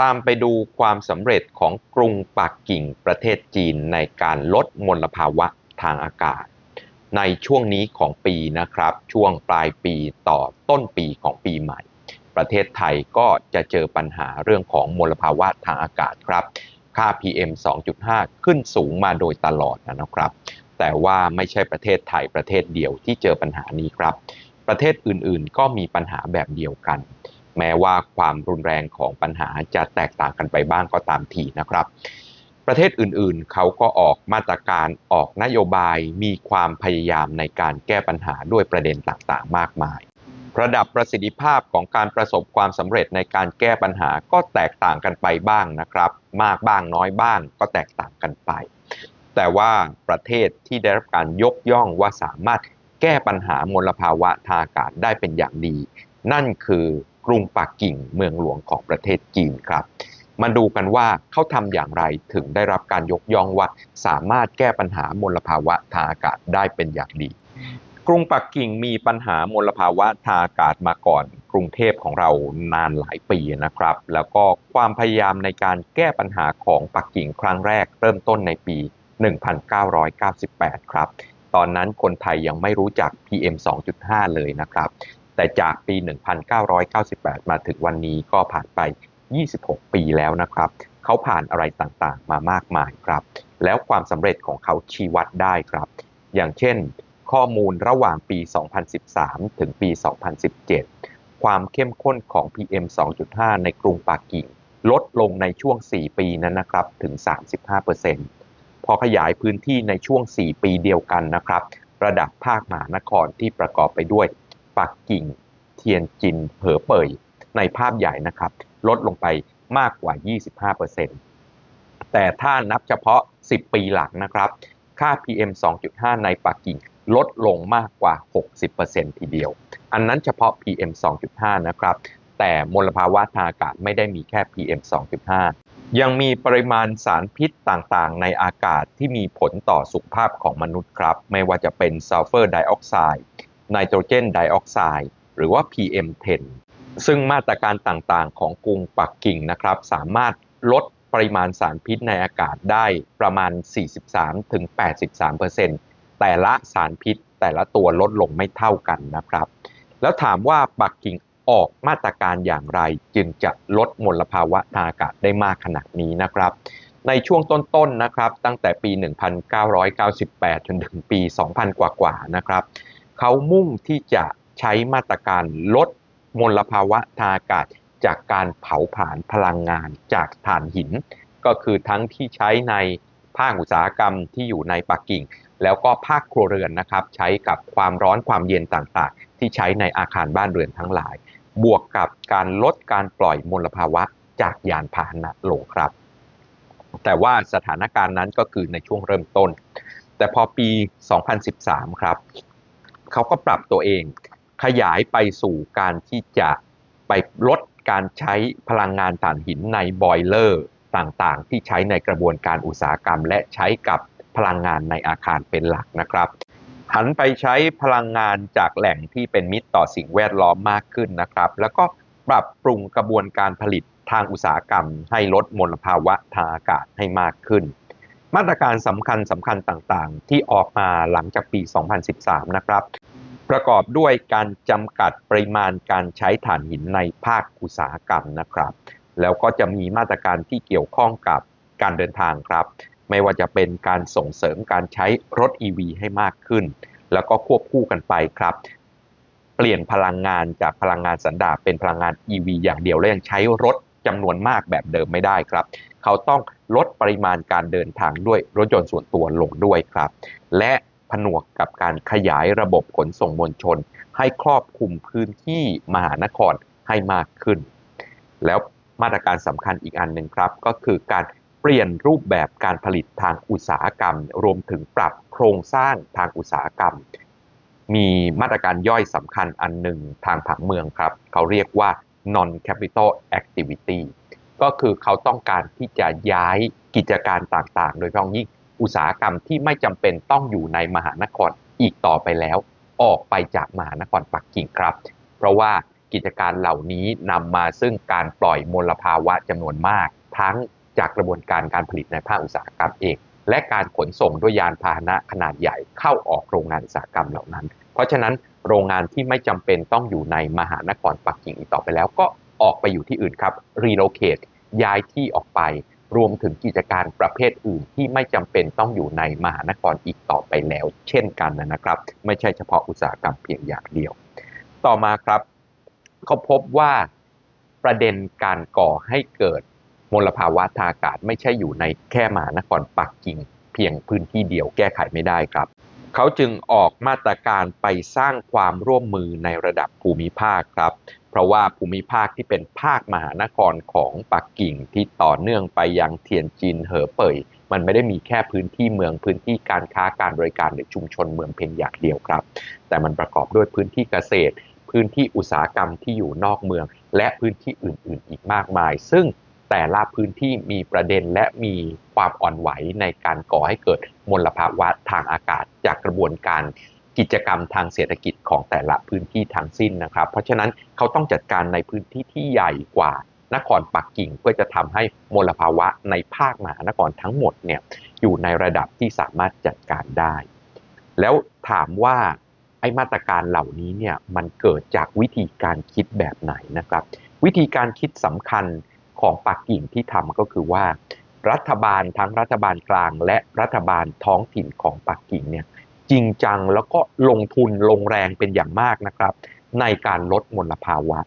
ตามไปดูความสำเร็จของกรุงปักกิ่งประเทศจีนในการลดมลภาวะทางอากาศ ในช่วงนี้ของปีนะครับ ช่วงปลายปีต่อต้นปีของปีใหม่ ประเทศไทยก็จะเจอปัญหาเรื่องของมลภาวะทางอากาศครับ ค่า PM 2.5 ขึ้นสูงมาโดยตลอดนะครับ แต่ว่าไม่ใช่ประเทศไทยประเทศเดียวที่เจอปัญหานี้ครับ ประเทศอื่นๆ ก็มีปัญหาแบบเดียวกัน แม้ว่าความรุนแรงของปัญหาจะแตกต่างกันไปบ้างก็ตามทีนะครับ ประเทศอื่นๆ เขาก็ออกมาตรการออกนโยบายมีความพยายามในการแก้ปัญหาด้วยประเด็นต่างๆ มากมาย ระดับประสิทธิภาพของการประสบความสำเร็จในการแก้ปัญหาก็แตกต่างกันไปบ้างนะครับ มากบ้างน้อยบ้างก็แตกต่างกันไป แต่ว่าประเทศที่ได้รับการยกย่องว่าสามารถแก้ปัญหามลภาวะทางอากาศได้เป็นอย่างดี นั่นคือ กรุงปักกิ่งเมืองหลวงของประเทศจีนครับ มาดูกันว่าเขาทำอย่างไรถึงได้รับการยกย่องว่าสามารถแก้ปัญหามลภาวะทางอากาศได้เป็นอย่างดี กรุงปักกิ่งมีปัญหามลภาวะทางอากาศมาก่อนกรุงเทพของเรานานหลายปีนะครับ แล้วก็ความพยายามในการแก้ปัญหาของปักกิ่งครั้งแรกเริ่มต้นในปี 1998 ครับ ตอนนั้นคนไทยยังไม่รู้จัก PM 2.5 เลยนะครับ แต่จากปี 1998 มาถึงวันนี้ก็ผ่านไป 26 ปีแล้วนะครับ เขาผ่านอะไรต่างๆ มามากมายครับ แล้วความสำเร็จของเขาชี้วัดได้ครับ อย่างเช่น ข้อมูลระหว่างปี 2013 ถึงปี 2017 ความเข้มข้นของ PM 2.5 ในกรุงปักกิ่ง ลดลงในช่วง 4 ปีนั้นนะครับ ถึง 35%พอขยายพื้นที่ในช่วง 4 ปีเดียวกันนะครับ ระดับภาคมหานครที่ประกอบไปด้วย ปักกิ่ง เทียนจินเหอเป่ยในภาพใหญ่นะครับ ลดลงไปมากกว่า 25%แต่ถ้านับเฉพาะ 10 ปีหลังนะครับ ค่า PM 2.5 ในปักกิ่งลดลงมากกว่า 60%ทีเดียว อันนั้นเฉพาะ PM 2.5 นะครับ แต่มลภาวะทางอากาศไม่ได้มีแค่ PM 2.5 ยังมีปริมาณสารพิษต่างๆ ในอากาศที่มีผลต่อสุขภาพของมนุษย์ครับ ไม่ว่าจะเป็นซัลเฟอร์ไดออกไซด์ ไนโตรเจนไดออกไซด์หรือว่า PM10 ซึ่งมาตรการต่างๆ ของกรุงปักกิ่งนะครับ สามารถลดปริมาณสารพิษในอากาศได้ประมาณ 43-83%แต่ละสารพิษแต่ละตัวลดลงไม่เท่ากันนะครับ แล้วถามว่าปักกิ่งออกมาตรการอย่างไรจึงจะลดมลภาวะทางอากาศได้มากขนาดนี้นะครับ ในช่วงต้นๆนะครับ ตั้งแต่ปี 1998 จนถึงปี 2000 กว่าๆนะครับ เขามุ่งที่จะใช้มาตรการลดมลภาวะทางอากาศ จากการเผาผลาญพลังงานจากถ่านหิน ก็คือทั้งที่ใช้ในภาคอุตสาหกรรมที่อยู่ในปักกิ่ง แล้วก็ภาคครัวเรือนนะครับใช้กับความร้อนความเย็นต่างๆ ที่ใช้ในอาคารบ้านเรือนทั้งหลาย บวกกับการลดการปล่อยมลภาวะจากยานพาหนะลงครับ แต่ว่าสถานการณ์นั้นก็คือในช่วงเริ่มต้น แต่พอปี 2013 ครับ เขาก็ปรับตัวเอง ขยายไปสู่การที่จะไปลดการใช้พลังงานถ่านหินในบอยเลอร์ต่างๆ ที่ใช้ในกระบวนการอุตสาหกรรม และใช้กับพลังงานในอาคารเป็นหลักนะครับหันไปใช้พลังงานจากแหล่งที่เป็นมิตรต่อสิ่งแวดล้อมมากขึ้นนะครับ แล้วก็ปรับปรุงกระบวนการผลิตทางอุตสาหกรรม ให้ลดมลภาวะทางอากาศให้มากขึ้น มาตรการสำคัญสำคัญต่างๆ ที่ออกมาหลังจากปี 2013 นะครับ ประกอบด้วยการจำกัดปริมาณการใช้ถ่านหินในภาคอุตสาหกรรมนะครับ แล้วก็จะมีมาตรการที่เกี่ยวข้องกับการเดินทางครับ ไม่ว่าจะเป็นการส่งเสริมการใช้รถ EV ให้มากขึ้น แล้วก็ควบคู่กันไปครับ เปลี่ยนพลังงานจากพลังงานสันดาปเป็นพลังงาน EV อย่างเดียวและยังใช้รถจำนวนมากแบบเดิมไม่ได้ครับ เขาต้องลดปริมาณการเดินทางด้วยรถยนต์ส่วนตัวลงด้วยครับ และ ผนวกกับการขยายระบบขนส่งมวลชน ให้ครอบคลุมพื้นที่มหานครให้มากขึ้น แล้วมาตรการสำคัญอีกอันหนึ่งครับ ก็คือการเปลี่ยนรูปแบบการผลิตทางอุตสาหกรรม รวมถึงปรับโครงสร้างทางอุตสาหกรรม มีมาตรการย่อยสำคัญอันหนึ่งทางผังเมืองครับ เขาเรียกว่า non capital activity ก็คือเขาต้องการที่จะย้ายกิจการต่างๆ โดยเฉพาะยิ่ง อุตสาหกรรมที่ไม่จำเป็นต้องอยู่ในมหานครอีกต่อไปแล้ว ออกไปจากมหานครปักกิ่งครับ เพราะว่ากิจการเหล่านี้นำมาซึ่งการปล่อยมลภาวะจำนวนมาก ทั้งจากกระบวนการการผลิตในภาคอุตสาหกรรมเอง และการขนส่งด้วยยานพาหนะขนาดใหญ่เข้าออกโรงงานอุตสาหกรรมเหล่านั้น เพราะฉะนั้นโรงงานที่ไม่จำเป็นต้องอยู่ในมหานครปักกิ่งอีกต่อไปแล้วก็ออกไปอยู่ที่อื่นครับ relocate ย้ายที่ออกไป รวมถึงกิจการประเภทอื่นที่ไม่จำเป็นต้องอยู่ในมหานครอีกต่อไปแล้ว เช่นกันนะครับ ไม่ใช่เฉพาะอุตสาหกรรมเพียงอย่างเดียว ต่อมาครับเขาพบว่าประเด็นการก่อให้เกิดมลภาวะทางอากาศไม่ใช่อยู่ในแค่มหานครปักกิ่ง เพียงพื้นที่เดียวแก้ไขไม่ได้ครับ เขาจึงออกมาตรการไปสร้างความร่วมมือในระดับภูมิภาคครับ เพราะว่าภูมิภาคที่เป็นภาคมหานครของปักกิ่งที่ต่อเนื่องไปยังเทียนจินเหอเป่ยมันไม่ได้มีแค่พื้นที่เมืองพื้นที่การค้าการบริการหรือชุมชนเมืองเพียงอย่างเดียวครับ แต่มันประกอบด้วยพื้นที่เกษตร พื้นที่อุตสาหกรรมที่อยู่นอกเมือง และพื้นที่อื่น ๆ อีกมากมาย ซึ่ง แต่ละพื้นที่มีประเด็นและมีความอ่อนไหวในการก่อให้เกิดมลภาวะทางอากาศ จากกระบวนการกิจกรรมทางเศรษฐกิจของแต่ละพื้นที่ทั้งสิ้นนะครับ เพราะฉะนั้นเขาต้องจัดการในพื้นที่ที่ใหญ่กว่านครปักกิ่งเพื่อจะทำให้มลภาวะในภาคมหานครทั้งหมดเนี่ยอยู่ในระดับที่สามารถจัดการได้ แล้วถามว่าไอ้มาตรการเหล่านี้เนี่ยมันเกิดจากวิธีการคิดแบบไหนนะครับ วิธีการคิดสำคัญ ของปักกิ่งที่ทำก็คือว่า รัฐบาลทั้งรัฐบาลกลาง และรัฐบาลท้องถิ่นของปักกิ่งเนี่ยจริงจังแล้วก็ลงทุนลงแรงเป็นอย่างมากนะครับ ในการลดมลภาวะ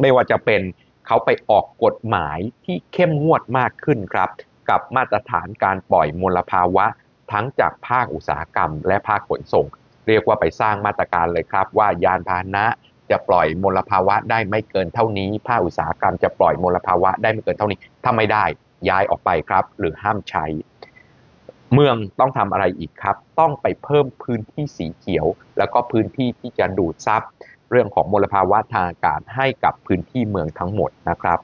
ไม่ว่าจะเป็นเขาไปออกกฎหมายที่เข้มงวดมากขึ้นครับ กับมาตรฐานการปล่อยมลภาวะ ทั้งจากภาคอุตสาหกรรม และภาคขนส่ง เรียกว่าไปสร้างมาตรการเลยครับ ว่ายานพาหนะ จะปล่อยมลภาวะได้ไม่เกินเท่านี้ ภาคอุตสาหกรรมจะปล่อยมลภาวะได้ไม่เกินเท่านี้ ถ้าไม่ได้ย้ายออกไปครับ หรือห้ามใช้ เมืองต้องทำอะไรอีกครับ ต้องไปเพิ่มพื้นที่สีเขียว แล้วก็พื้นที่ที่จะดูดซับเรื่องของมลภาวะทางอากาศให้กับพื้นที่เมืองทั้งหมดนะครับ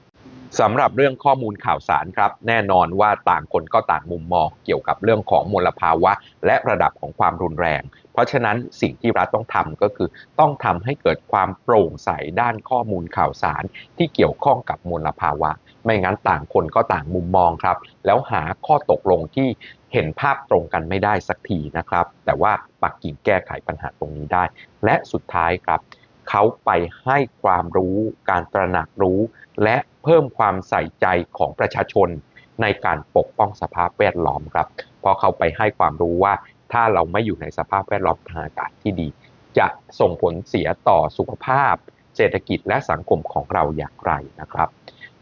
สำหรับเรื่องข้อมูลข่าวสารครับ แน่นอนว่าต่างคนก็ต่างมุมมองเกี่ยวกับเรื่องของมลภาวะ และระดับของความรุนแรง เพราะฉะนั้นสิ่งที่รัฐต้องทำก็คือต้องทำให้เกิดความโปร่งใสด้านข้อมูลข่าวสาร ที่เกี่ยวข้องกับมลภาวะ ไม่งั้นต่างคนก็ต่างมุมมองครับ แล้วหาข้อตกลงที่เห็นภาพตรงกันไม่ได้สักทีนะครับ แต่ว่าปักกิ่งแก้ไขปัญหาตรงนี้ได้ และสุดท้ายครับเขาไปให้ความรู้การตระหนักรู้ และเพิ่มความใส่ใจของประชาชนในการปกป้องสภาพแวดล้อมครับ เพราะเขาไปให้ความรู้ว่า ถ้าเราไม่อยู่ในสภาพแวดล้อมทางอากาศที่ดี จะส่งผลเสียต่อสุขภาพ เศรษฐกิจและสังคมของเราอย่างไรนะครับ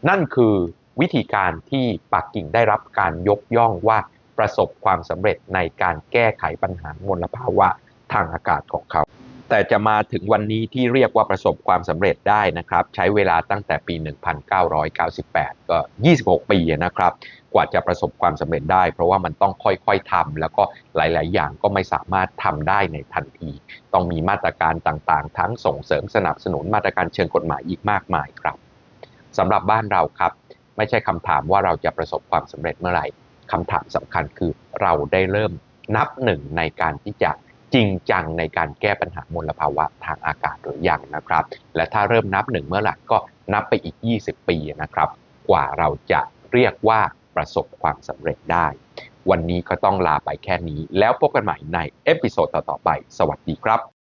นั่นคือวิธีการที่ปักกิ่งได้รับการยกย่องว่าประสบความสำเร็จในการแก้ไขปัญหามลภาวะทางอากาศของเขา แต่จะมาถึงวันนี้ที่เรียกว่าประสบความสำเร็จได้นะครับ ใช้เวลาตั้งแต่ปี 1998 ก็ 26 ปีนะครับ กว่าจะประสบความสำเร็จได้ เพราะว่ามันต้องค่อยๆทำแล้วก็หลาย ๆ อย่างก็ไม่สามารถทำได้ในทันที ต้องมีมาตรการต่างๆ ทั้งส่งเสริมสนับสนุนมาตรการเชิงกฎหมายอีกมากมายครับสำหรับบ้านเราครับ ไม่ใช่คำถามว่าเราจะประสบความสำเร็จเมื่อไหร่คำถามสำคัญคือเราได้เริ่มนับหนึ่งในการที่จะ จริงจังในการแก้ปัญหามลภาวะทางอากาศหรือยังนะครับ และถ้าเริ่มนับหนึ่งเมื่อไหร่ก็นับไปอีก 20 ปีนะครับ กว่าเราจะเรียกว่าประสบความสำเร็จได้ วันนี้ก็ต้องลาไปแค่นี้ แล้วพบกันใหม่ในเอพิโซดต่อๆไป สวัสดีครับ